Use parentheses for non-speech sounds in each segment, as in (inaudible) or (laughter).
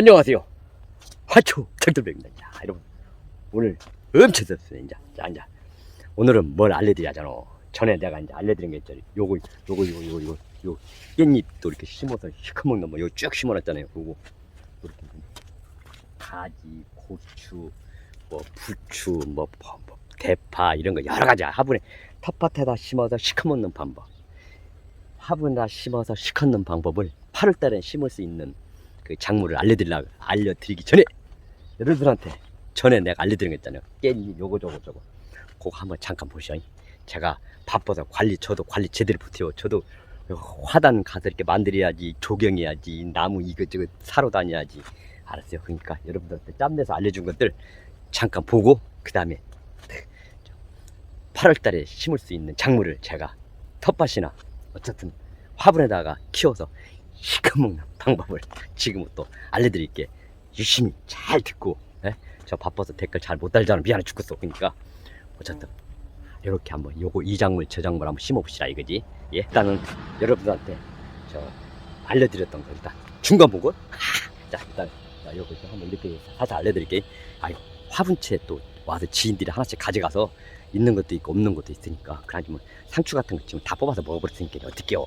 안녕하세요. 화초 정들백입니다. 자, 여러분 오늘 엄청 덥어요. 이제 자, 이제 오늘은 뭘 알려드리자잖아. 전에 내가 이제 알려드린 게 있잖아요. 요거, 요거, 요거, 요거, 요거, 요 깻잎도 이렇게 심어서 시커먼 놈, 요쭉 심어놨잖아요. 그리고 이렇게 가지, 고추, 뭐 부추, 뭐, 뭐, 뭐 대파 이런 거 여러 가지 화분에 텃밭에다 심어서 시커먼 방법. 화분에다 심어서 시커먼 방법을 8월달에 심을 수 있는 그 작물을 알려드리려 알려드리기 전에 여러분들한테 전에 내가 알려드린 거 있잖아요. 깻잎 요거 저거 저거. 그거 한번 잠깐 보시오. 제가 바빠서 관리 저도 관리 제대로 못해요. 저도 화단 가서 이렇게 만들어야지 조경해야지 나무 이것저것 사러 다녀야지 알았어요. 그러니까 여러분들한테 짬내서 알려준 것들 잠깐 보고 그 다음에 8월달에 심을 수 있는 작물을 제가 텃밭이나 어쨌든 화분에다가 키워서 시커먹는 방법을 지금부터 알려드릴게. 유심히 잘 듣고 예? 저 바빠서 댓글 잘 못 달잖아. 미안해 죽겠어. 그러니까. 어쨌든 이렇게 한번 요거 이 작물 저 작물 한번 심어봅시다 이거지. 예? 일단은 여러분들한테 저 알려드렸던 거 일단 중간 보고 자 일단 자 요거 좀 한번 이렇게 살짝 알려드릴게. 아이 화분채 또 와서 지인들이 하나씩 가져가서 있는 것도 있고 없는 것도 있으니까. 뭐 상추 같은 거 지금 다 뽑아서 먹어버렸으니까 어떡해요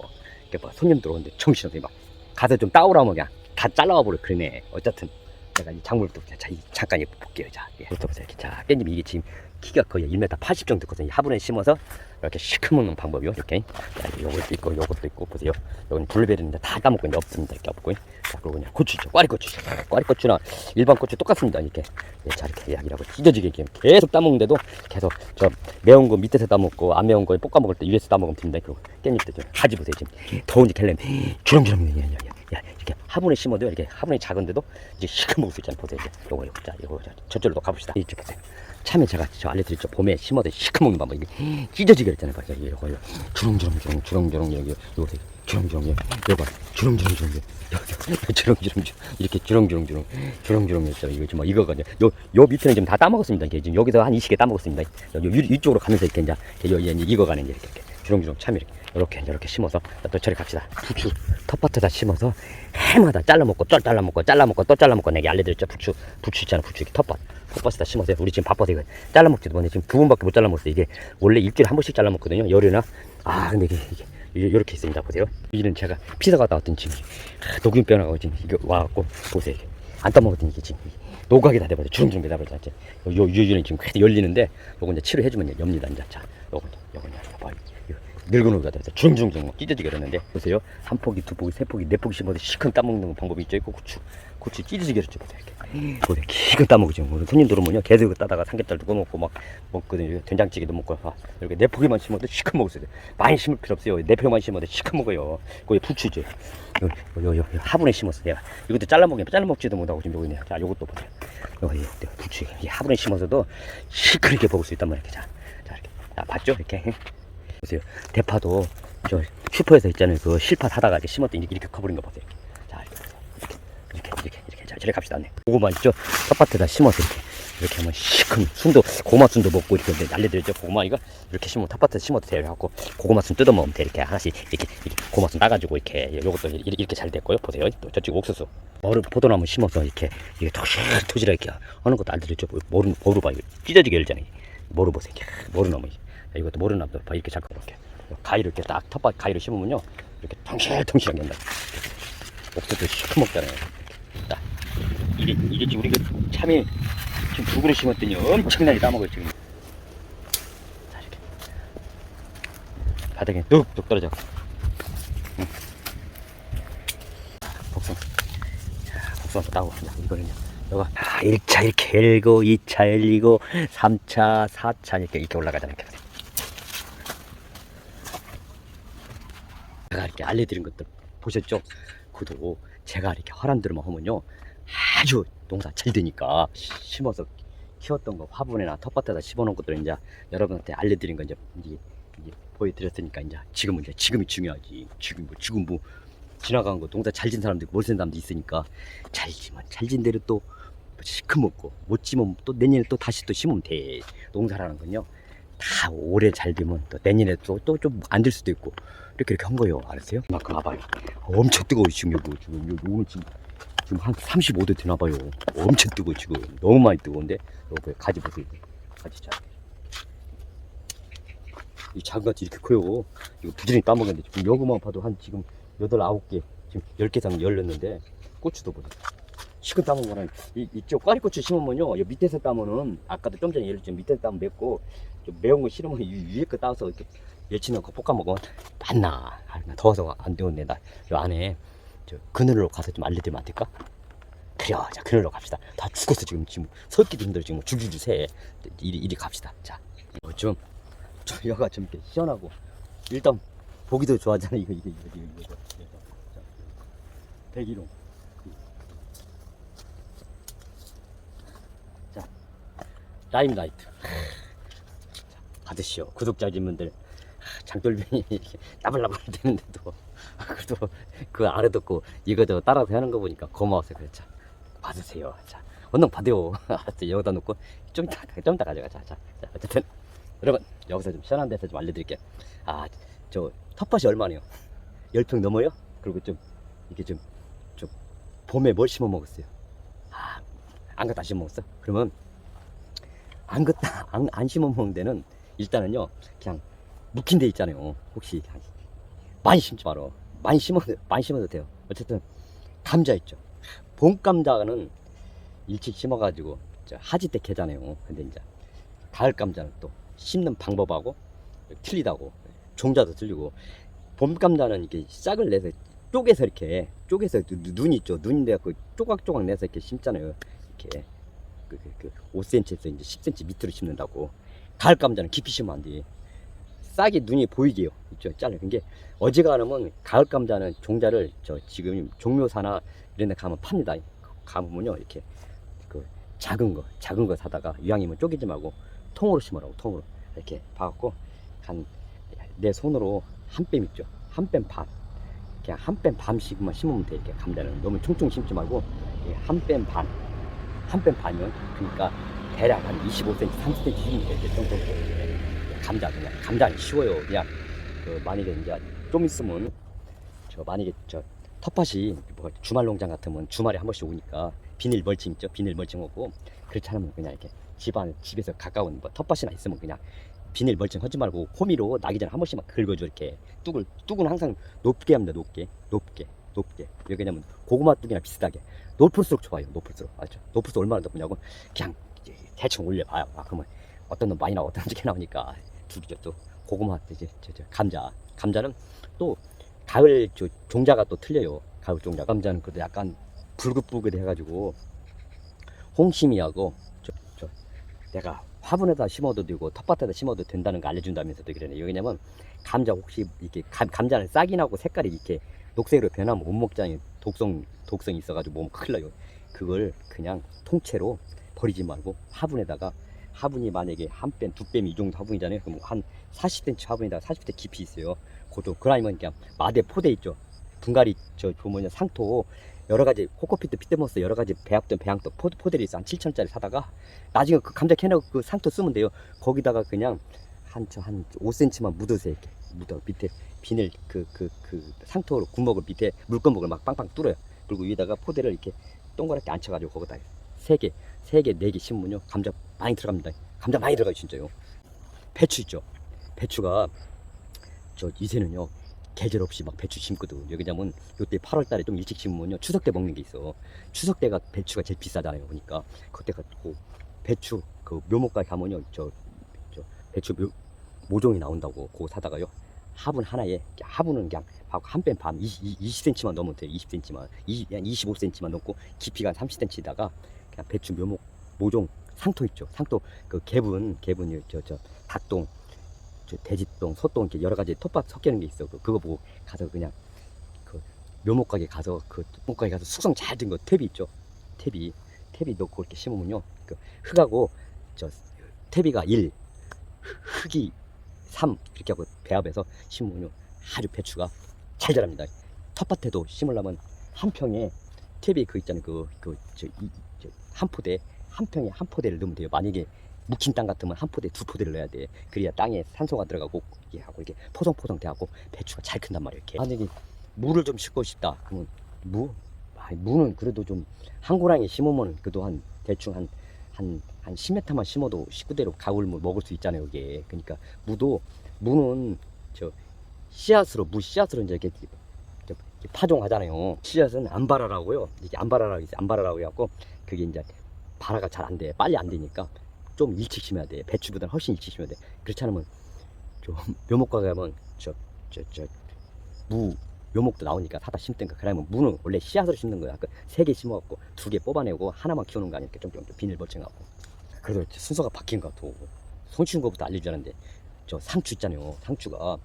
이렇게 뭐 손님 들어오는데 정신없이 막 가서 좀 따오라면 그냥 다 잘라와 버려. 그러네. 어쨌든 내가 이 작물도 자, 이 잠깐 이 볼게요. 자 예. 이것도 보세요 이렇게 자 깻잎 이게 지금 키가 거의 1m 80 정도 됐거든요. 화분에 심어서 이렇게 시커 먹는 방법이요. 이렇게. 자 요것도 있고 요것도 있고 보세요. 여기는 블루베리인데 다 따먹고 있는데 없습니다. 이렇게 없고요. 자 그리고 그냥 고추죠. 꽈리고추. 꽈리고추나 일반 고추 똑같습니다. 이렇게. 예, 자 이렇게 이야기하고 찢어지게 이렇게 계속 따먹는데도 계속 저 매운 거 밑에서 따먹고 안 매운 거 볶아 먹을 때 위에서 따먹으면 됩니다. 그리고 깻잎도 좀 가지 보세요 지금. 더운지 캘렘. 주렁주렁. 야, 야, 야, 야, 이렇게 화분에 심어도 이렇게 화분이 작은데도 이제 시커 먹을 수 있잖아요. 보세요 이제. 요거 요거. 자 이거. 자, 저쪽으로 가봅시다. 이쪽 보세요 참외 제가 저 알려드렸죠 봄에 심어도 시커 먹는 방법 이게 찢어지게 했잖아요. 봐요 이거. 주렁주렁주렁 주렁주렁 여기 요거 주렁주렁 여기. 요거 주렁주렁 주렁 여기. (laughs) 주렁주렁 이렇게 주렁주렁주렁. 주렁주렁 했죠 이거 지금 이제 요, 요 밑에는 지금 다 따먹었습니다. 이게 지금 여기서 한 20개 따먹었습니다. 위- 위쪽으로 가면서 이렇게 이제 요, 이제 익어가는 이제 이렇게, 이렇게. 주렁주렁 참외 이렇게 이렇게 이렇게 심어서 또 저리 갑시다. 부추 텃밭에다 심어서 해마다 잘라먹고 또 잘라먹고 잘라먹고 또 잘라먹고 내가 알려드렸죠. 부추 부추 있잖아 부추 이렇게 탓밭 텃밭에다 심어서 우리 지금 바빠서 이거 잘라먹지도 못해. 지금 두 번밖에 못 잘라먹었어 이게 원래 일주일에 한 번씩 잘라먹거든요 열흘이나. 아 근데 이게 이게 이렇게 있습니다. 보세요. 이는 제가 피자 갔다 왔더니 지금 아, 녹균 변화가 지금 이거 와갖고 보세요 이게. 안 따먹었더니 이게 지금 노각이 다 돼버려 주렁주렁 돼버려 이제 요 유유는 지금 계속 열리는데 요거 이제 치료해주면 이제 엽니다 이제. 자 요거 이제 요거 이제 봐 늙은 후가 돼서 막 찢어지게 그러는데 보세요. 한 포기 두 포기 세 포기 네 포기 심어서 시큰 따먹는 방법이 있죠. 있고 고추 고추 보세요 이렇게. 보세요 기껏 따먹죠 뭐 손님들 오면요 계속 따다가 삼겹살 두고 먹고 막 먹거든요 된장찌개도 먹고 아, 이렇게 네 포기만 심어도 수 있어요. 많이 심을 필요 없어요. 네 포기만 심어도 시큰 먹어요. 거기 부추죠 요, 요, 요, 요 화분에 심었어 내가. 이것도 잘라 먹으면 잘라 먹지도 못하고 지금 여기 있네요 자 요것도 보세요. 요거 이 부추. 이 화분에 심어서도 시크하게 먹을 수 있단 말이에요 자, 자 이렇게. 자 봤죠? 이렇게. 보세요. 대파도 저 슈퍼에서 있잖아요. 그 실파 사다가 이렇게 심었더니 이렇게 커버린 거 보세요. 자, 이렇게 보세요. 이렇게, 이렇게, 이렇게, 이렇게. 자, 저리 갑시다. 네. 그거만 있죠? 텃밭에다 심어서 이렇게. 이렇게 하면 시큰 순도, 고구마 순도 먹고 이렇게 날려드렸죠. 고구마 이거 이렇게 심으면 텃밭에 심어도 돼요. 갖고 고구마 순 뜯어 먹으면 돼. 이렇게 하나씩 이렇게, 이렇게 고구마 순 따가지고 이렇게 요것도 이렇게, 이렇게 잘 됐고요. 보세요. 또 저쪽 옥수수. 머루 포도나무 심어서 이렇게 이게 토실토실하게 하는 것도 알려드렸죠. 모르, 모르 봐. 이거 찢어지게 열잖아요. 모르 보세요. 이렇게 모르 나무. 이것도 모르 나무도 봐. 이렇게 잡고 이렇게. 가위를 이렇게 딱 텃밭 가위를 심으면요 이렇게 통실통실하게 된다 옥수수 시커멓잖아요 딱 이게 이게 지금 우리가 참이 지금 두 그릇 심었더니 엄청나게 따먹어요 지금. 자 이렇게. 바닥에 뚝뚝 떨어져. 응. 복숭 자 복숭아 따고 자, 이거는요. 이거 아, 1차 이렇게 열고 2차 열리고 3차 4차 이렇게 이렇게 올라가잖아요 이렇게. 제가 이렇게 알려드린 것들 보셨죠? 그도 제가 이렇게 허람들만 하면요 아주 농사 잘 되니까 심어서 키웠던 거 화분에나 텃밭에다 심어놓은 것들 이제 여러분한테 알려드린 거 이제, 이제, 이제 보여드렸으니까 이제 지금은 이제 지금이 중요하지. 지금 뭐 지금 뭐 지나간 거 농사 잘 진 사람도 있고 못진 사람도 있으니까 잘 지면 잘 진 대로 또 시큼 먹고 못 지면 또 내년에 또 다시 또 심으면 돼. 농사라는 건요. 다 올해 잘 되면 또 내년에 또 또 좀 안 될 수도 있고 이렇게 이렇게 한 거예요. 알았어요? 막 봐봐요. 엄청 뜨거워 지금 여기. 지금 여기 오늘 지금 지금 한 35도 되나 봐요. 엄청 뜨고 지금 너무 많이 뜨거운데 여기 가지 보세요. 가지 자. 이 작은 가지 이렇게 커요. 이거 부지런히 따먹었는데 지금 여기만 봐도 한 지금 여덟 아홉 개 지금 열개 이상 열렸는데 고추도 보세요. 지금 따먹은 거는 이, 이쪽 꽈리고추 심으면요. 이 밑에서 따면은 아까도 좀 전에 예를 들면 밑에서 따면 맵고 좀 매운 거 싫으면 이 위에 거 따서 이렇게 예치 넣고 볶아 먹으면 맞나? 아, 나 더워서 안 되겠네. 나요 안에 저 그늘로 가서 좀 알려드리면 안 될까? 그래요. 자 그늘로 갑시다. 다 죽었어 지금 지금 섰기도 힘들어 지금 줄줄줄 새. 이리 이리 갑시다. 자 이거 좀 저희가 좀 이렇게 시원하고 일단 보기도 좋아하잖아 이거 이거 이거 이거 이거. 백일홍. 자 라임 라이트. 자, 받으시오 구독자님들 장돌뱅이 나불나불 되는데도 그래도 그 아래 듣고 이거 저 따라서 하는 거 보니까 고마워서 그렇죠 받으세요. 자 얼른 받아요. 알았어 여기다 놓고 좀 이따 좀 이따 가져가 자, 자, 자 어쨌든 여러분 여기서 좀 시원한 데서 좀 알려드릴게요. 아 저 텃밭이 얼마네요? (laughs) 열평 넘어요? 그리고 좀 이게 좀 좀 봄에 뭘 심어 먹었어요? 아안 갖다 심어 먹었어? 그러면 안 갖다 안, 안 심어 먹는 데는 일단은요 그냥 묵힌 데 있잖아요. 혹시 많이 심지 말어 많이 심어도 많이 심어도 돼요. 어쨌든 감자 있죠. 봄 감자는 일찍 심어가지고 저 하지 때 캐잖아요. 근데 이제 가을 감자는 또 심는 방법하고 틀리다고 종자도 틀리고 봄 감자는 이게 싹을 내서 쪼개서 이렇게 쪼개서 눈- 눈 있죠. 눈인데 그 조각조각 내서 이렇게 심잖아요. 이렇게 그, 그, 그 5cm에서 이제 10cm 밑으로 심는다고. 가을 감자는 깊이 심으면 안 돼. 싹이 눈이 보이게요 있죠 잘라 그게 어지간하면 가을 감자는 종자를 저 지금 종묘사나 이런 데 가면 팝니다. 가보면요 이렇게 그 작은 거 작은 거 사다가 이왕이면 쪼개지 말고 통으로 심으라고 통으로. 이렇게 봐갖고 한 내 손으로 한 뺨 있죠. 한 뺨 반. 그냥 한 뺨 반씩만 심으면 돼 이렇게 감자는. 너무 총총 심지 말고 한 뺨 반. 한 뺨 반이면 그러니까 대략 한 25cm 30cm 심으면 돼 이렇게 쫑쫑 감자 그냥 감자는 쉬워요 그냥 그 만약에 이제 좀 있으면 저 만약에 저 텃밭이 뭐 주말 농장 같으면 주말에 한 번씩 오니까 비닐 멀칭 있죠? 비닐 멀칭 오고 그렇지 않으면 그냥 이렇게 집안 집에서 가까운 뭐 텃밭이나 있으면 그냥 비닐 멀칭 하지 말고 호미로 나기 전에 한 번씩만 긁어줘 이렇게. 뚝을 뚝은 항상 높게 합니다 높게. 높게 높게. 왜 그러냐면 고구마 뚝이나 비슷하게. 높을수록 좋아요 높을수록. 알죠? 높을수록 얼마나 높냐고 그냥 대충 올려봐요. 아 그러면 어떤 놈 많이 나오고 어떤 놈 적게 나오니까 줄이죠 또 고구마 이제 저, 저 감자. 감자는 또 가을 저 종자가 또 틀려요. 가을 종자. 감자는 그래도 약간 붉긋붉긋 해가지고 홍심이하고 저, 저 내가 화분에다 심어도 되고 텃밭에다 심어도 된다는 거 알려준다면서도 그러네. 여기냐면 감자 혹시 이렇게 감, 감자는 싹이 나고 색깔이 이렇게 녹색으로 변하면 못 먹잖아요. 독성 독성이 있어가지고 몸 큰일 나요. 그걸 그냥 통째로 버리지 말고 화분에다가 화분이 만약에 한 뺨, 두 뺨 이 정도 화분이잖아요. 그럼 한 40cm 화분에다가 40cm 깊이 있어요. 그것도 그라이면 그냥 마대 포대 있죠. 분갈이 저 보면 상토 여러 가지 코코피트, 피트모스 여러 가지 배합된 배양토 포- 포대를 있어 한 7천짜리 사다가 나중에 그 감자 캐내고 그 상토 쓰면 돼요. 거기다가 그냥 한 저한 5cm만 묻으세요. 이렇게 묻어 밑에 비닐 그 그 그 상토로 구멍을 밑에 물구멍을 막 빵빵 뚫어요. 그리고 위에다가 포대를 이렇게 동그랗게 앉혀가지고 거기다 세 개, 세 개, 네개 심으면요 감자 많이 들어갑니다. 감자 많이 들어가요 진짜요. 배추 있죠. 배추가 저 이제는요 계절 없이 막 배추 심거든. 여기냐면 요때 8월 달에 좀 일찍 심으면요 추석 때 먹는 게 있어. 추석 때가 배추가 제일 비싸잖아요. 보니까 그때 갖고 배추 그 묘목가에 가면요 저, 저 배추 묘, 모종이 나온다고 그거 사다가요 화분 하나에 화분은 그냥 한뺨 반 20, 20cm만 넣으면 돼요 20cm만 20, 25cm만 넣고 깊이가 한 30cm다가 그냥 배추 묘목 모종 상토 있죠. 상토 그 개분 개분이 저저 닭똥 저 돼지똥 소똥 이렇게 여러 가지 톱밥 섞이는 게 있어. 그- 그거 보고 가서 그냥 그 묘목 가게 가서 그 묘목 가게 가서 숙성 잘 된 거 탭이 있죠? 탭이 탭이 넣고 이렇게 심으면요. 그 흙하고 저 탭이가 1 흙이 3 이렇게 하고 배합해서 심으면요. 아주 배추가 잘 자랍니다. 텃밭에도 심으려면 한 평에 탭이 그 있잖아요. 그 그 저 한 포대 한 평에 한 포대를 넣으면 돼요. 만약에 묵힌 땅 같으면 한 포대 두 포대를 넣어야 돼. 그래야 땅에 산소가 들어가고 이게 하고 이렇게 포송포송 돼갖고 배추가 잘 큰단 말이에요. 이렇게 만약에 물을 좀 싣고 싶다. 그러면 무 아, 아니, 무는 그래도 좀 한 고랑에 심으면 그래도 한 대충 한 한 한 10m만 심어도 식구대로 가을무 먹을 수 있잖아요, 이게. 그러니까 무도 무는 저 씨앗으로 무 씨앗으로 이제 이렇게, 파종하잖아요. 씨앗은 안바라라고요. 이게 안바라라고 있어요. 안바라라고 해갖고 그게 이제 발화가 잘 안 돼. 빨리 안 되니까 좀 일찍 심어야 돼. 배추보다는 훨씬 일찍 심어야 돼. 그렇지 않으면 좀 (laughs) 묘목과 가면 저 저 저 무 묘목도 나오니까 사다 심든가 그러면 무는 원래 씨앗으로 심는 거야. 그 세 개 심어갖고 두 개 뽑아내고 하나만 키우는 거 아니야. 좀, 좀 비닐 벌쳐갖고. 그래도 순서가 바뀐 것 같아. 손 치는 것부터 알려주자는데 저 상추 있잖아요. 상추가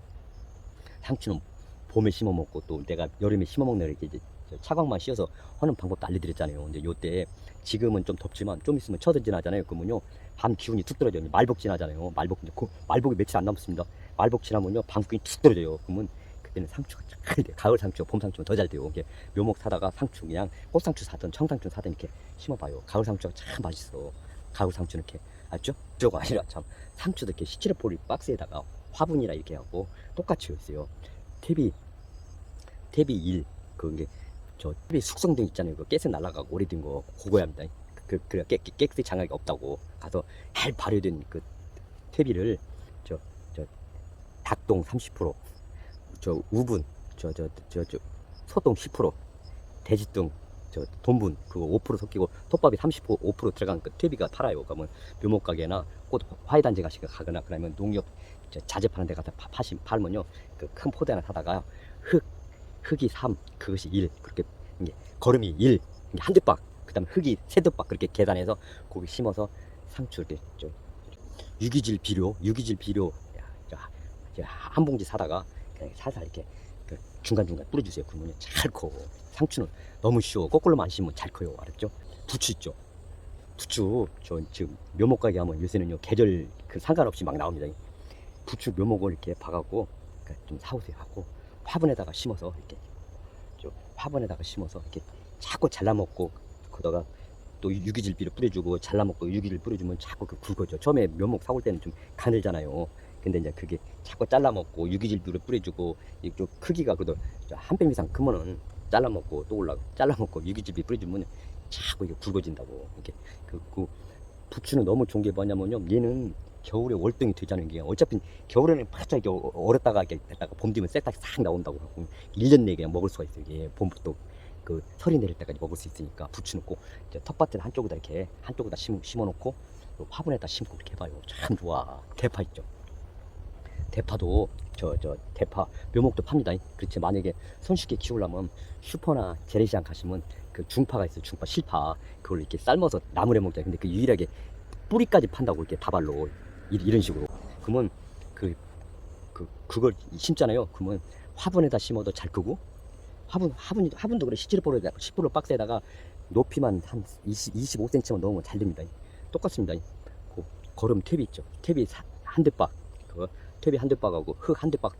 상추는 봄에 심어 먹고 또 내가 여름에 심어 먹는 이렇게 이제 저 차광만 씌워서 하는 방법도 알려드렸잖아요. 근데 요때 지금은 좀 덥지만 좀 있으면 처들 지나잖아요. 그러면요 밤 기운이 툭 떨어져요. 말복 지나잖아요. 말복 이제 그 말복이 며칠 안 남습니다. 말복 지나면요 밤 기운이 툭 떨어져요. 그러면 그때는 상추가 잘 돼. 가을 상추, 봄 상추는 더 잘 돼요. 이게 묘목 사다가 상추 그냥 꽃상추 사든 청상추 사든 이렇게 심어봐요. 가을 상추가 참 맛있어. 가을 상추는 이렇게 알죠? 저가 아니라 참 상추도 이렇게 시치르포리 박스에다가 화분이라 이렇게 하고 똑같이 있어요. 탭이 탭이 1 그게 저 탭이 숙성된 있잖아요. 그 가스 날라가고 오래된 거 그거야 합니다. 그 그래 깨 깨스 장악이 없다고 가서 잘 발효된 그 퇴비를 저 저 닭똥 30%, 저 우분 저 저 저 저 소똥 10%, 돼지똥 저 돈분 그거 5% 섞이고 톱밥이 30% 5% 들어간 그 퇴비가 팔아요. 그러면 묘목 가게나 꽃 화훼단지 가시 가거나 그러면 농협 저 자재 파는 데 가서 파- 파시 팔면요 그 큰 포대 하나 사다가 흙 흙이 3 그것이 1 그렇게 이게 걸음이 1 한두 박 그다음 흙이 세두 박 그렇게 계산해서 거기 심어서 상추 이렇게 좀 유기질 비료 유기질 비료 한 봉지 사다가 그냥 살살 이렇게 그 중간중간 뿌려주세요. 그러면 잘 커. 상추는 너무 쉬워. 거꾸로만 안 심으면 잘 커요. 알았죠? 부추 있죠? 부추 저 지금 묘목 가게 하면 요새는요 계절 그 상관없이 막 나옵니다. 부추 묘목을 이렇게 봐갖고 그좀 사오세요. 하고 화분에다가 심어서 이렇게 좀 화분에다가 심어서 이렇게 자꾸 잘라먹고 거다가 또 유기질 비료 뿌려주고 잘라먹고 유기질 뿌려주면 자꾸 그 굵어져. 처음에 묘목 사올 때는 좀 가늘잖아요. 근데 이제 그게 자꾸 잘라먹고 유기질 비료 뿌려주고 이좀 크기가 그래도 한뼘 이상 크면은 잘라먹고 또 올라가 잘라먹고 유기질 비료 뿌려주면 자꾸 이게 굵어진다고. 이렇게 그, 그 부추는 너무 좋은 게 뭐냐면요. 얘는 겨울에 월등히 되자는 게 어차피 겨울에는 바짝 이렇게 어- 얼었다가 이렇게 됐다가 봄 되면 싹딱 싹 나온다고 하고 1년 내에 그냥 먹을 수가 있어요. 이게 봄부터 그 설이 내릴 때까지 먹을 수 있으니까 부추는 꼭 이제 텃밭에 한쪽에다 이렇게 한쪽에다 심, 심어놓고 또 화분에다 심고 이렇게 해봐요. 참 좋아. 대파 있죠? 대파도 저 저 대파 묘목도 팝니다. 그렇지. 만약에 손쉽게 키우려면 슈퍼나 재래시장 가시면 그 중파가 있어요. 중파 실파. 그걸 이렇게 삶아서 나물에 먹자. 근데 그 유일하게 뿌리까지 판다고 이렇게 다발로 이- 이런 식으로. 그러면 그, 그 그걸 심잖아요. 그러면 화분에다 심어도 잘 크고 화분 화분 화분도 그래. 17%에다 10% 박스에다가 높이만 한 20, 25cm만 넣으면 잘 됩니다. 똑같습니다. 그 거름 탭이 있죠. 탭이 한 대박. 그 탭이 한 대박하고 흙 한 대박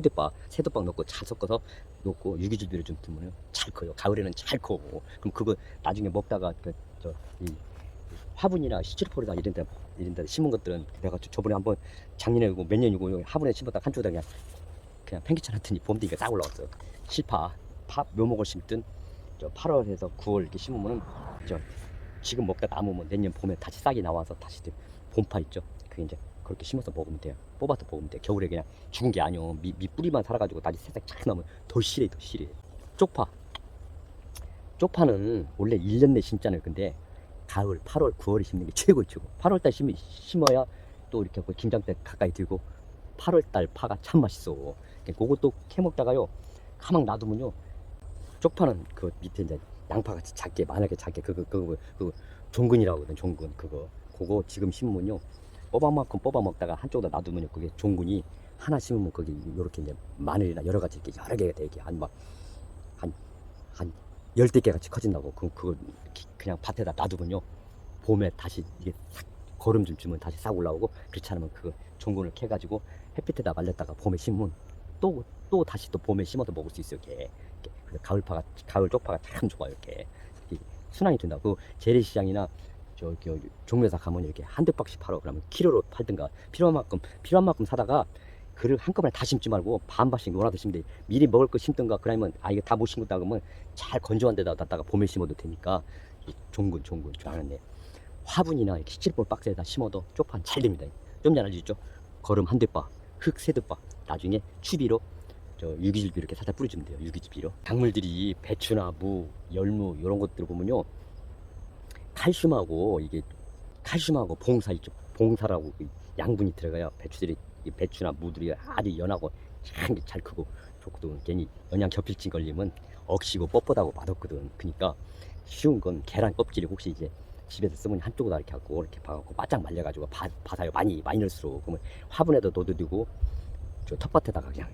대박 세 대박 넣고 잘 섞어서 넣고 유기질비를 좀 두면 잘 커요. 가을에는 잘 커고. 그럼 그거 나중에 먹다가 그 저 이 화분이나 시칠포리나 이런 데 이런 데 심은 것들은 내가 저- 저번에 한번 작년에고 몇 년이고 화분에 심었다 한쪽에다 그냥 그냥 팽개쳐 놨더니 봄 되니까 싹 올라왔어 실파 파 묘목을 심든 저 8월에서 9월 이렇게 심으면은 저 지금 먹다 남으면 내년 봄에 다시 싹이 나와서 다시 또 봄파 있죠? 그 이제 그렇게 심어서 먹으면 돼요 뽑아서 먹으면 돼 겨울에 그냥 죽은 게 아니오. 밑, 밑 뿌리만 살아가지고 다시 새싹 착 나면 더 실해 더 실해. 쪽파. 쪽파는 원래 1년 내 심잖아요. 근데 가을 8월 9월에 심는 게 최고 최고. 8월 달 심, 심어야 또 이렇게 그 김장 때 가까이 들고 8월 달 파가 참 맛있어. 그것도 캐먹다가요 가만 놔두면요 쪽파는 그 밑에 이제 양파같이 작게 만약에 작게 그거 그거 그 종근이라고 하거든 종근. 그거. 그거 지금 심으면요 뽑아 만큼 뽑아 먹다가 한쪽에다 놔두면요 그게 종근이 하나 심으면 거기 요렇게 이제 마늘이나 여러 가지 이렇게 여러 개가 되게 한막한한 열대 개 같이 커진다고. 그 그걸 기- 그냥 밭에다 놔두면요. 봄에 다시 이게 싹 거름 좀 주면 다시 싹 올라오고 그렇지 않으면 그 종근을 캐가지고 햇빛에다 말렸다가 봄에 심으면 또 또 다시 또 봄에 심어서 먹을 수 있어요 이렇게. 가을파가 가을 쪽파가 참 좋아요 이렇게 순환이 된다고. 그 재래시장이나 저기 종묘사 가면 이렇게 한 대박씩 팔아 그러면 키로로 팔든가 필요한 만큼 필요한 만큼 사다가 그를 한꺼번에 다 심지 말고 반반씩 놀아도 심면 돼. 미리 먹을 거 심든가 그러면 아 이거 다 못 심었다 그러면 잘 건조한 데다 놨다가 봄에 심어도 되니까 이 종근 종근 좋아하는데 화분이나 시칠볼 박스에다 심어도 쪽판 잘 됩니다. 좀 전에 알려줬죠? 거름 한 대바, 흙세 대바. 나중에 추비로 저 유기질비 이렇게 살짝 뿌려주면 돼요. 유기질비로. 작물들이 배추나 무, 열무 이런 것들 보면요. 칼슘하고 이게 칼슘하고 봉사 있죠. 봉사라고 그 양분이 들어가요. 배추들이 이 배추나 무들이 아주 연하고 참 잘 크고 좋거든. 괜히 영양 결핍증 걸리면 억시고 뻣뻣하고 맛없거든. 그러니까 쉬운 건 계란 껍질을 혹시 이제 집에서 쓰면 한쪽으로 이렇게 하고 이렇게 봐갖고 바짝 말려가지고 바, 바사요 많이 많이 넣을수록 그러면 화분에도 넣어도 되고 저 텃밭에다가 그냥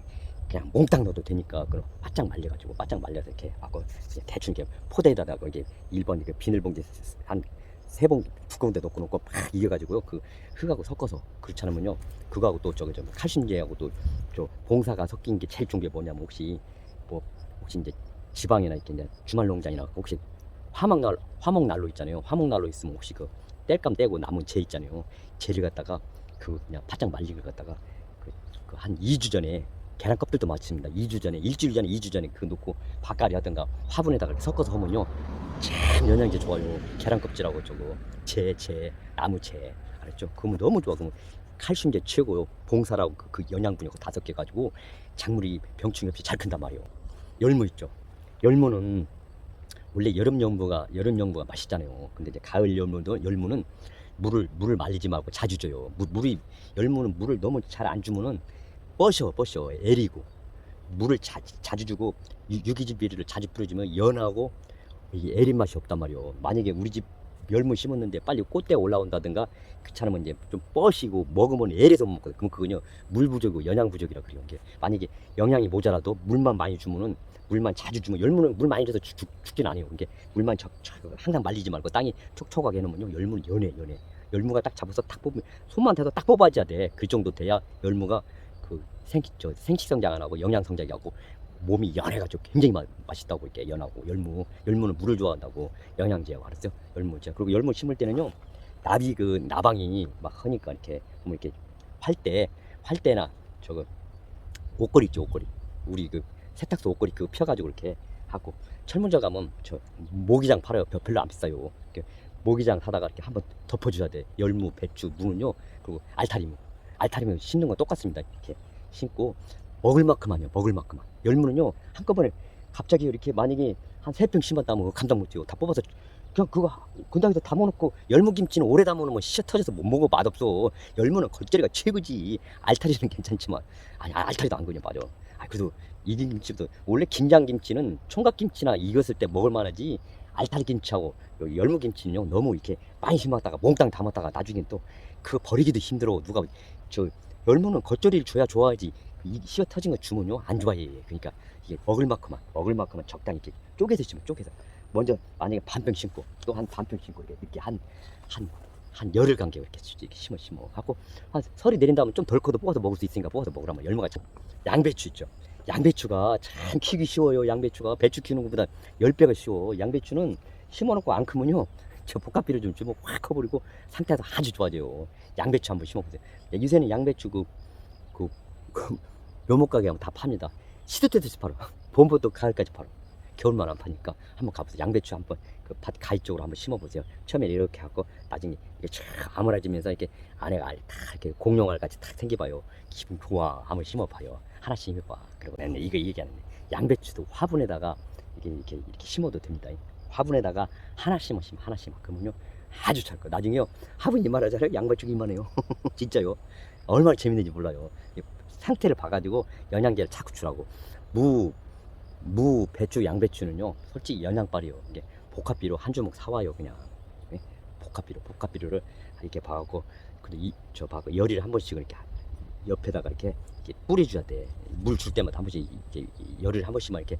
그냥 몽땅 넣어도 되니까 그럼 바짝 말려가지고 바짝 말려서 이렇게 하고 이제 대충 이렇게 포대에다가 이게 1번 이게 비닐봉지 한 세봉 두꺼운 데 넣고 놓고 팍 이겨가지고요. 그 흙하고 섞어서 그렇지 않으면요. 그거하고 또 저기 좀 칼슘제하고 또 저 봉사가 섞인 게 제일 좋은 게 뭐냐면 혹시 뭐 혹시 이제 지방이나 이렇게 이제 주말 농장이나 혹시 화목날 화목난로 있잖아요. 화목난로 있으면 혹시 그 뗄감 떼고 남은 재 있잖아요. 재를 갖다가 그 그냥 바짝 말린 걸 갖다가 그 한 2주 전에 계란 껍질도 마칩니다. 2주 전에, 일주일 전에, 2주 전에 그 넣고 밥가리 하든가 화분에다가 섞어서 하면요. 참 영양제 좋아요. 계란 껍질하고 저거, 재, 재, 나무재. 알았죠? 그러면 너무 좋아. 그러면 칼슘제 최고요. 봉사라고 그, 그 영양분이 다 섞여가지고 작물이 병충 없이 잘 큰단 말이에요. 열무 있죠. 열무는 원래 여름 열무가, 여름 열무가 맛있잖아요. 근데 이제 가을 열무도, 열무는 물을, 물을 말리지 말고 자주 줘요. 물, 물이, 열무는 물을 너무 잘 안 주면은 뻐셔 뻐셔. 애리고. 물을 자, 자주 주고 유- 유기질비를 자주 뿌려주면 연하고 이게 애린 맛이 없단 말이오. 만약에 우리 집 열무 심었는데 빨리 꽃대가 올라온다든가 그렇잖으면 이제 좀 뻐시고 먹으면 애래서 못 먹거든. 그럼 그거는요 물 부족이고 영양 부족이라 그래요 이게. 만약에 영양이 모자라도 물만 많이 주면은 물만 자주 주면 열무는 물 많이 줘서 죽, 죽, 죽진 않아요 이게. 물만 적, 적, 항상 말리지 말고 땅이 촉촉하게 해놓으면요 열무는 연해 연해. 열무가 딱 잡아서 딱 뽑으면 손만 대도 딱 뽑아줘야 돼그 정도 돼야 열무가 그 생, 저 생식 성장 안 하고 영양 성장이 하고 몸이 연해가지고 굉장히 맛, 맛있다고 이렇게 연하고 열무 열무는 물을 좋아한다고 영양제하고 알았어요 열무 제 그리고 열무 심을 때는요 나비 그 나방이 막 하니까 이렇게 보면 이렇게 활대 활대나 저거 옷걸이 있죠 옷걸이. 우리 그 세탁소 옷걸이 그 펴가지고 이렇게 하고 철문점 가면 저 모기장 팔아요. 별- 별로 안 비싸요. 모기장 사다가 이렇게 한번 덮어줘야 돼. 열무 배추 무는요. 그리고 알타리무. 알타리무 심는 건 똑같습니다. 이렇게 심고 먹을 만큼만요 먹을 만큼만. 열무는요 한꺼번에 갑자기 이렇게 만약에 한세평 심었다면 그거 감당 못해요. 다 뽑아서 그냥 그거 근당에서 담아놓고 열무김치는 오래 담아놓으면 씻어 터져서 못 먹어 맛없어. 열무는 겉절이가 최고지. 알타리는 괜찮지만. 아니 아, 알타리도 안 그냥 맞아 아 그래도 이 김치도 원래 김장김치는 총각김치나 익었을 때 먹을 만하지 알타리 김치하고 요 열무 김치는요 너무 이렇게 많이 심었다가 몽땅 담았다가 나중에 또 그거 버리기도 힘들어. 누가 저 열무는 겉절이를 줘야 좋아하지. 이 씌어 터진 거 주면요? 안 좋아해. 그러니까 이게 먹을 만큼만 먹을 만큼만 적당히 이렇게 쪼개서 심어 쪼개서. 먼저 만약에 반평 심고 또 한 반평 심고 이렇게, 이렇게 한한 한 열흘 간격 이렇게, 심어 심어 갖고 한 설이 내린 다음에 좀 덜 커도 뽑아서 먹을 수 있으니까 뽑아서 먹으라면 열무가 참 양배추 있죠. 양배추가 참 키기 쉬워요. 양배추가 배추 키우는 것보다 10배가 쉬워. 양배추는 심어놓고 안 크면요 저 복합비를 좀 주면 확 커버리고 상태가 아주 좋아져요. 양배추 한번 심어보세요. 요새는 양배추 그, 그, 그 묘목가게 하면 다 팝니다. 시도 때도 팔아 (laughs) 봄부터 가을까지 팔아 겨울만 안 파니까 한번 가보세요. 양배추 한번 그밭 가위 쪽으로 한번 심어보세요. 처음에 이렇게 하고 나중에 이게 쫙 아물어지면서 이렇게 안에가 알다 이렇게 공룡알 같이 탁 생겨봐요. 기분 좋아. 한번 심어봐요. 하나씩 심어봐. 그리고 나는 이거 얘기하는데 양배추도 화분에다가 이렇게 이렇게 이렇게 심어도 됩니다 화분에다가 하나 심어 심어 하나 심어 그러면요. 아주 잘 거. 나중에요. 화분 이만하잖아요. 양배추 이만해요. (laughs) 진짜요? 얼마나 재밌는지 몰라요. 이 상태를 봐가지고 영양제를 자꾸 주라고. 무, 무, 배추, 양배추는요. 솔직히 영양빨이요. 이게 복합비로 한 주먹 사와요 그냥. 예? 복합비로 복합비료를 이렇게 봐갖고 근데 이 저 봐고 열이를 한 번씩 이렇게 옆에다가 이렇게, 이렇게 뿌려줘야 돼 물 줄 때마다 한 번씩 이렇게 열을 한 번씩만 이렇게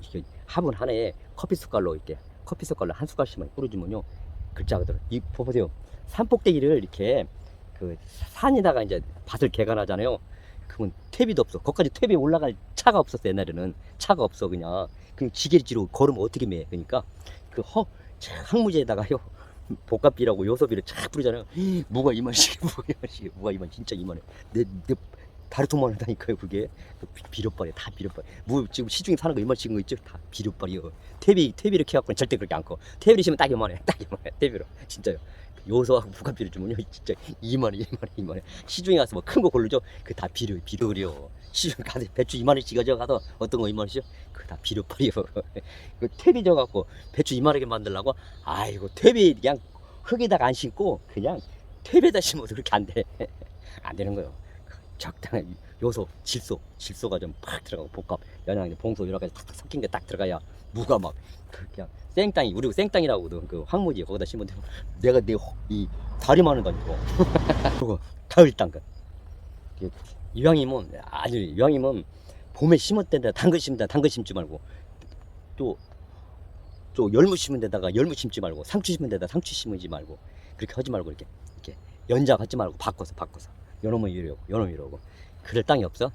이렇게 화분 하나에 커피 숟갈로 이렇게 커피 숟갈로 한 숟갈씩만 뿌려주면요 글자가 들어. 이 보세요. 산꼭대기를 이렇게 그 산에다가 이제 밭을 개간하잖아요. 그러면 퇴비도 없어. 거기까지 퇴비 올라갈 차가 없었어 옛날에는 차가 없어 그냥. 그냥 지게지로 걸으면 어떻게 매? 그러니까 그허 항무지에다가요 (laughs) 복합비라고 요소비를 쫙 뿌리잖아요. 무가 이만씩, (laughs) 무가 이만씩, 무가 이만 진짜 이만해. 내, 내 다리통만 한다니까요 그게. 그 비- 비료빨이 다 비료빨 뭐 지금 시중에 파는 거 이만 찍은 거 있죠? 다 비료빨이요. 퇴비 퇴비를 키워갖고 절대 그렇게 안커. 퇴비를 심으면 딱 이만해 딱 이만해 퇴비로. 진짜요. 그 요소하고 무가비를 주면요 (laughs) 진짜 이만해 이만해 이만해. 시중에 가서 뭐 큰 거 고르죠? 그 다 비료 비료요. 시중 가서 배추 이만해씩 가져 가서 어떤 거 이만해씩 그 다 비료빨이요. (laughs) 그 퇴비 져 갖고 배추 이만하게 만들라고? 아이고 퇴비 그냥 흙에다가 안 심고 그냥 퇴비에다 심어도 그렇게 안 돼. (laughs) 안 되는 거예요. 적당한 요소, 질소, 질소가 좀 팍 들어가고 복합, 영양, 봉소 여러 가지 탁탁 섞인 게 딱 들어가야 무가 막그 그냥 생땅이 우리 생땅이라고도 그 황무지 거기다 심으면 되고 내가 내 이 다리만 하다니고. (laughs) 그리고 가을 이게 이왕이면 아주 이왕이면 봄에 심었던데 당근 심다 당근 심지 말고. 또또 열무 심은 데다가 열무 심지 말고 상추 심은 데다 상추 심지 말고. 그렇게 하지 말고 이렇게 이렇게 연작하지 말고 바꿔서 바꿔서 요놈은 이러고 요놈은 이러고. 그럴 땅이 없어?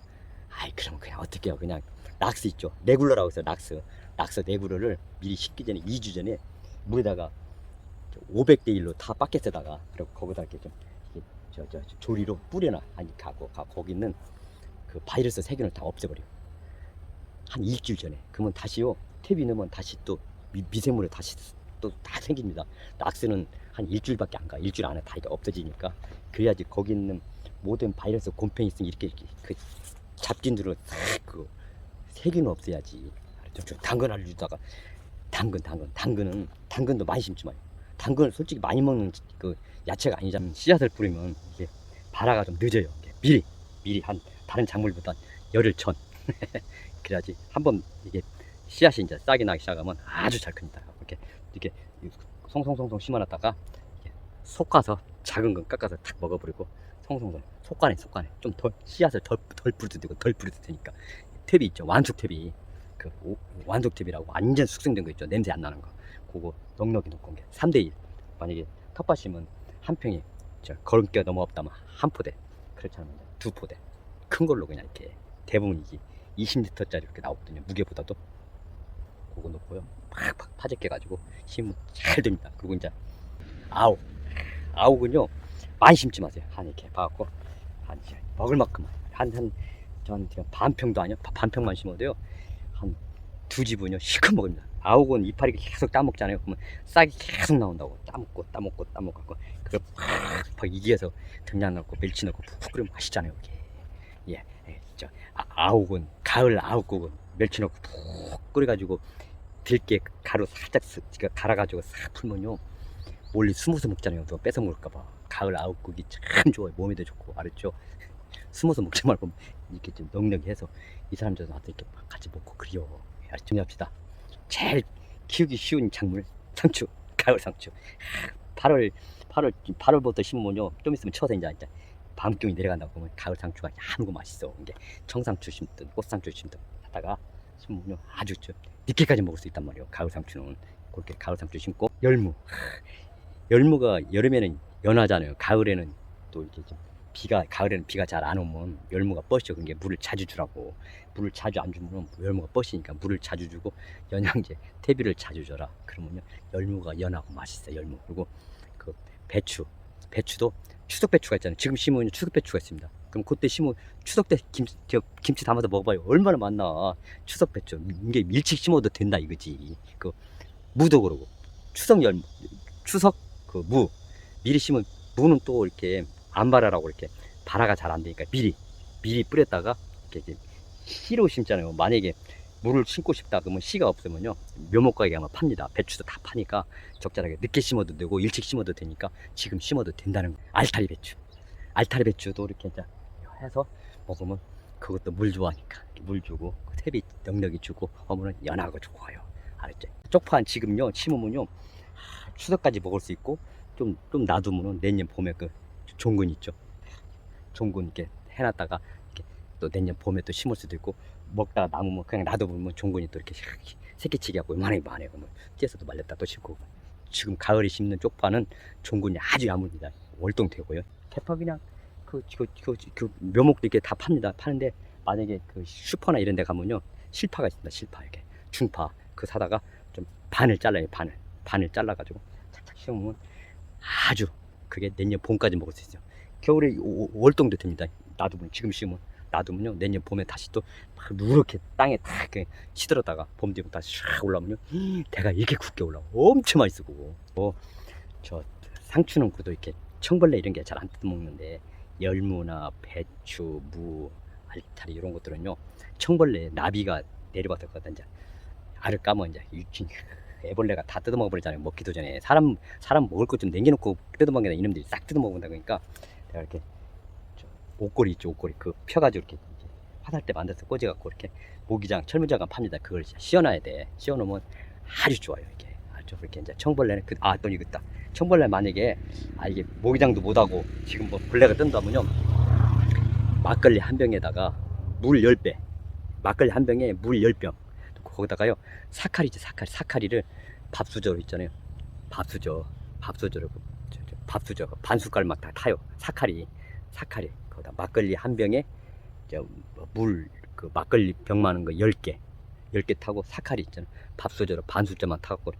아이 그럼 그냥 어떻게 해요? 그냥 락스 있죠? 레굴러라고 해서 락스. 락스 레굴러를 미리 심기 전에 2주 전에 물에다가 500대 1로 다 바켓에다가 그리고 거기다 이렇게 좀 저, 저, 저 조리로 뿌려놔. 아니 가고 가 거기 있는 그 바이러스 세균을 다 없애버려. 한 일주일 전에. 그러면 다시요 탭이 넣으면 다시 또 미, 미생물이 다시 또 다 생깁니다. 락스는 한 일주일밖에 안 가. 일주일 안에 다 이게 없어지니까. 그래야지 거기 있는 모든 바이러스 곰팡이 있으면 이렇게, 이렇게 그 잡균들을 싹그 세균은 없애야지. 저 당근 알려주다가 당근 당근 당근은 당근도 많이 심지 마요. 당근을 솔직히 많이 먹는 그 야채가 아니잖아. 씨앗을 뿌리면 이게 발화가 좀 늦어요. 미리 미리 한 다른 작물보다 열흘 전 (laughs) 그래야지 한번 이게 씨앗이 이제 싹이 나기 시작하면 아주 잘 큽니다. 이렇게 이렇게 송송송송 심어놨다가 이렇게 솎아서 작은 건 깎아서 탁 먹어버리고 송송송 속간에 속간에. 좀 덜 씨앗을 덜, 덜 뿌려도 덜 뿌려도 되니까. 탭이 있죠. 완숙 탭이. 그 오- 완숙 탭이라고 완전 숙성된 거 있죠. 냄새 안 나는 거. 그거 넉넉히 놓고 게 3대1 만약에 텃밭이면 한 평에 저 걸음겨 넘어 없다면 한 포대. 그렇지 않으면 두 포대. 큰 걸로 그냥 이렇게 대부분 이게 20리터짜리 이렇게 나오거든요. 무게보다도. 그거 놓고요. 팍팍 파재껴 가지고 심으면 잘 됩니다. 그리고 이제 아욱 아욱은요 많이 심지 마세요. 한 이렇게 봐갖고 한 먹을 만큼만. 한한전 반평도 아니요? 바- 반평만 심어도요. 한 두 집은요 시큼 먹습니다. 아욱은 이파리 계속 따먹잖아요. 그러면 싹이 계속 나온다고. 따먹고 따먹고 따먹고 그걸 팍팍 이기해서 등량 넣고 멸치 넣고 푹푹 끓이면 맛있잖아요 이게. 예, 예, 저 아, 아욱은 가을 아욱국은 멸치 넣고 푹 끓여가지고 들깨 가루 살짝 쓱 그러니까 갈아가지고 싹 풀면요 원래 숨어서 먹잖아요. 누가 뺏어 먹을까봐 가을 아욱국이 참 좋아요. 몸에도 좋고 알았죠? (laughs) 숨어서 먹지 말고 이렇게 좀 넉넉히 해서 이 사람들 와서 이렇게 막 같이 먹고 그래요. 알았죠? 정리합시다. 제일 키우기 쉬운 작물 상추 (laughs) 가을 상추. 8월 8월 8월부터 심으면요. 좀 있으면 추워서 이제 밤기운이 내려간다고 보면 가을 상추가 아무거 맛있어. 이게 청상추 심든 꽃상추 심든 하다가 심으면 아주 좀 늦게까지 먹을 수 있단 말이에요. 가을 상추는. 그렇게 가을 상추 심고 열무. 열무가 여름에는 연하잖아요. 가을에는 또 이렇게 좀 비가 가을에는 비가 잘 안 오면 열무가 뻗죠. 그게 물을 자주 주라고. 물을 자주 안 주면 열무가 뻗으니까 물을 자주 주고 영양제 퇴비를 자주 줘라. 그러면요 열무가 연하고 맛있어. 열무. 그리고 그 배추. 배추도 추석 배추가 있잖아요. 지금 심으면 추석 배추가 있습니다. 그럼 그때 심으면 추석 때 김, 저, 김치 담아서 먹어봐요. 얼마나 맛나. 추석 배추. 이게 밀치 심어도 된다 이거지. 그 무도 그러고 추석 열 추석 그무 미리 심은 무는 또 이렇게 안 발아라고 이렇게 발아가 잘 안 되니까 미리 미리 뿌렸다가 이렇게 씨로 심잖아요. 만약에 물을 심고 싶다 그러면 씨가 없으면요 묘목 가게 가면 팝니다. 배추도 다 파니까 적절하게 늦게 심어도 되고 일찍 심어도 되니까 지금 심어도 된다는 거예요. 알타리 배추. 알타리 배추도 이렇게 이제 해서 먹으면 그것도 물 좋아하니까 물 주고 그 퇴비 넉넉히 주고 하면은 연하고 좋아요. 알았죠? 쪽파는 지금요 심으면요 하, 추석까지 먹을 수 있고 좀 좀 놔두면은 내년 봄에 그 종근 있죠. 종근 이렇게 해놨다가 이렇게 또 내년 봄에 또 심을 수도 있고 먹다가 남으면 그냥 놔두면 종근이 또 이렇게 새끼치기 하고 많아요. 그러면 째서도 말렸다 또 심고 지금 가을에 심는 쪽파는 종근이 아주 야무집니다. 월동되고요. 대파 그냥 그, 그, 그, 그 묘목도 이렇게 다 팝니다. 파는데 만약에 그 슈퍼나 이런 데 가면요. 실파가 있습니다. 실파 이렇게 중파 그 사다가 좀 반을 잘라요. 반을 반을 잘라가지고 착착 씌우면 아주 그게 내년 봄까지 먹을 수 있어요. 겨울에 월동도 됩니다. 놔두면 지금 심으면 놔두면요. 내년 봄에 다시 또 막 누렇게 땅에 탁 이렇게 치들었다가 봄 되면 다시 샥 올라오면요. 대가 이렇게 굳게 올라와. 엄청 맛있고. 뭐저 상추는 그래도 이렇게 청벌레 이런 게 잘 안 뜯어먹는데 열무나 배추, 무, 알타리 이런 것들은요. 청벌레 나비가 내려봤을 거다 이제 알을 까면 이제 유친 애벌레가 다 뜯어먹어 버리잖아요. 먹기도 전에. 사람 사람 먹을 것 좀 남겨놓고 뜯어먹는 이놈들이 싹 뜯어먹는다 그러니까 내가 이렇게 저 옷걸이 있죠 옷걸이. 그 펴가지고 이렇게 화살대 만들어서 꽂아갖고 이렇게 모기장 철물장가 팝니다. 그걸 씌워놔야 돼. 씌워놓으면 아주 좋아요 이게. 아주 이렇게 이제 청벌레는 그아또 이거 있다. 청벌레 만약에 아 이게 모기장도 못하고 지금 뭐 벌레가 뜬다면요. 막걸리 한 병에다가 물 10배 막걸리 한 병에 물 10병 거기다가요 사카리지 사카리. 사카리를 밥수저로 있잖아요. 밥수저 밥수저로 그, 밥수저 반 숟갈 막 다 타요. 사카리 사카리. 거기다 막걸리 한 병에 물 그 막걸리 병 많은 거 10개 10개 타고 사카리 있잖아요. 밥수저로 반 숟자만 타갖고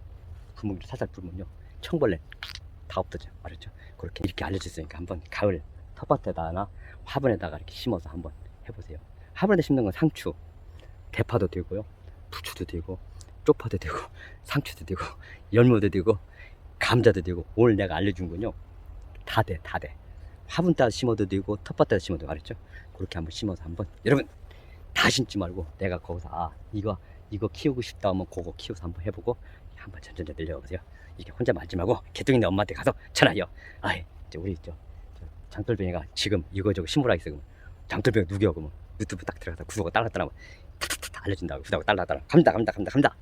구멍을 살살 불면요. 청벌레 다 없어져 알았죠? 그렇게 이렇게 알려줬으니까 한번 가을 텃밭에다나 화분에다가 이렇게 심어서 한번 해보세요. 화분에 심는 건 상추 대파도 되고요 부추도 되고 쪽파도 되고 (laughs) 상추도 되고 열무도 되고 감자도 되고 오늘 내가 알려준 건요. 다 돼 다 돼. 화분 따라 심어도 되고 텃밭 따라 심어도 알았죠? 그렇게 한번 심어서 한번. 여러분 다 심지 말고 내가 거기서 아 이거 이거 키우고 싶다 하면 그거 키워서 한번 해보고 한번 천천히 늘려보세요. 이게 혼자 말지 말고 개똥이네 엄마한테 가서 전화해요 아이 이제 우리 저, 저 장돌뱅이가 지금 이거저거 심으라 했어 그러면. 장돌뱅이 누구야 그러면? 유튜브 딱 들어가서 구독을 따라 따라 알려준다고. 따라 따라. 갑니다 갑니다 갑니다 갑니다